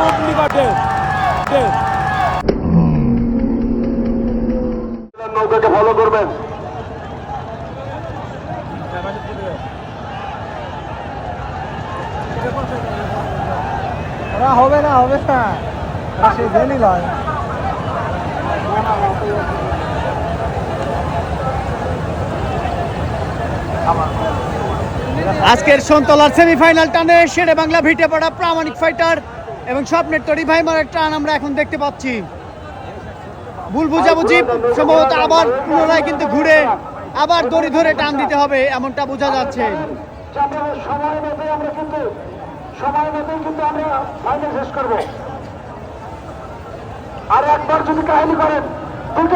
খুব নিকটে নৌকাকে ফলো করবেন। হবে না হবে না। সেই লয় আজকের সন্তলার সেমিফাইনাল টানে শেরে বাংলা ভিটে পড়া প্রামাণিক ফাইটার এবং স্বপ্নের তরি ভাই মারার টান আমরা এখন দেখতে পাচ্ছি। ভুল বুঝাবুঝি, সম্ভবত আবার পুনরায় কিন্তু ঘুরে আবার দড়ি ধরে টান দিতে হবে, এমনটা বোঝা যাচ্ছে। আর একবার যদি কাহিনী করেন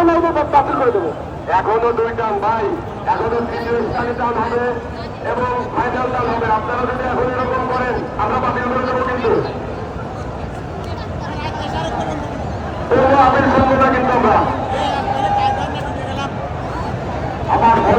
লাইনে বাতিল করে দেবো এখনও দুই টান ভাই, এখনও তৃতীয় স্থানে টান হবে এবং ফাইনাল টান হবে। আপনারা যদি এখন এরকম করেন, আমরা বাতিল করে দেবো কিন্তু কোনো আমির শুনব না কিন্তু আমরা আমার ঘরে যে মঞ্চের সামনে যারা আছেন এই পালে এই পালে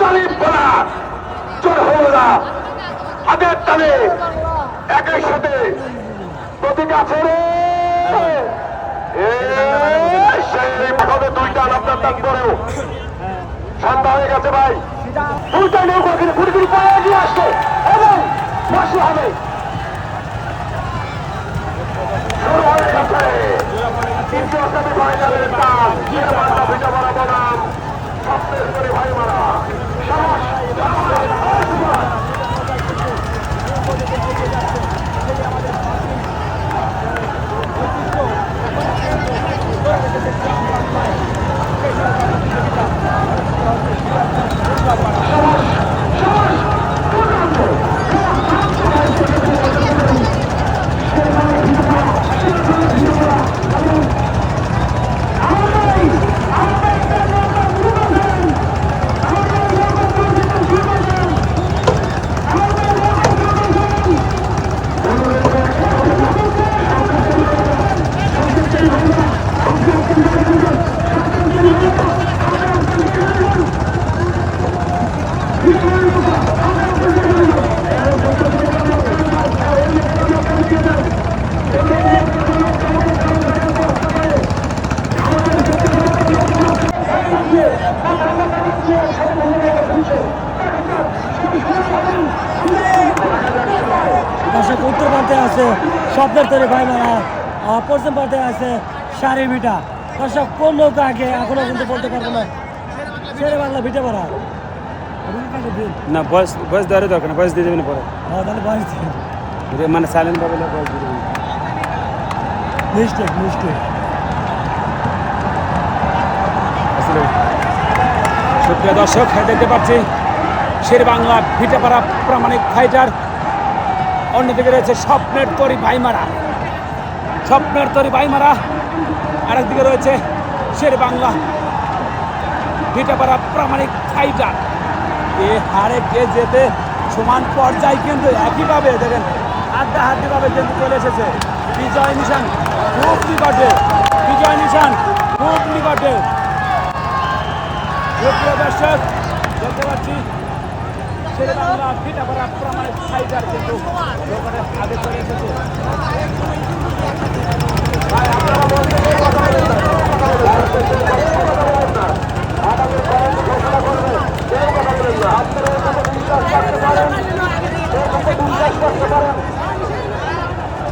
তারিফ বলা হাতের তালে একই সাথে। প্রতীক আছে রে এই সেই পাঠাবে দুইটা আপনার তার পরেও। ঠান্ডা হয়ে গেছে ভাই। দুইটা নৌকা কিন্তু ঘুরে পরে এগিয়ে আসছে। এবং ফাঁসি হবে। শুরু হয়ে জিয়া বাংলা ভিটা মারা বনাম স্বপ্নের করে ভাই মারা সাহস সাহস দর্শক উত্তর প্রান্তে আছে স্বপ্নের তৈরি ভাই পশ্চিম প্রান্তে আছে সারি ভিটা। দর্শক কোন নৌকা আগে এখনও কিন্তু বলতে পারব না। ছেড়ে বাংলা ভিটে মারা না বয়স বয়স দেওয়ারই দরকার না বয়স দিয়ে দেবেন পরে। হ্যাঁ তাহলে বয়স এটা মানে সাইলেন্ট বয়স দিয়ে দেবেন। মিস্টেক মিস্টেক সুপ্রিয় দর্শক দেখতে পাচ্ছি শের বাংলা ভিটেপাড়া প্রামাণিক ফাইটার অন্যদিকে রয়েছে স্বপ্নের তরি ভাইমারা। স্বপ্নের তরি ভাইমারা, আরেকদিকে রয়েছে শের বাংলা। ভিটেপাড়া প্রামাণিক ফাইটার। এ হারে কে যেতে সমান পর্যায়ে কিন্তু একইভাবে দেখেন আড্ডা হাড্ডিভাবে কিন্তু চলে এসেছে। বিজয় নিশান খুব নিকটে, বিজয় নিশান খুব নিকটে। সুপ্রিয় দর্শক দেখতে আমরা ফিট আবার আপনার আমার প্রামাণিক ফাইটার কিন্তু। দোকানে আগে চলে এসেছে।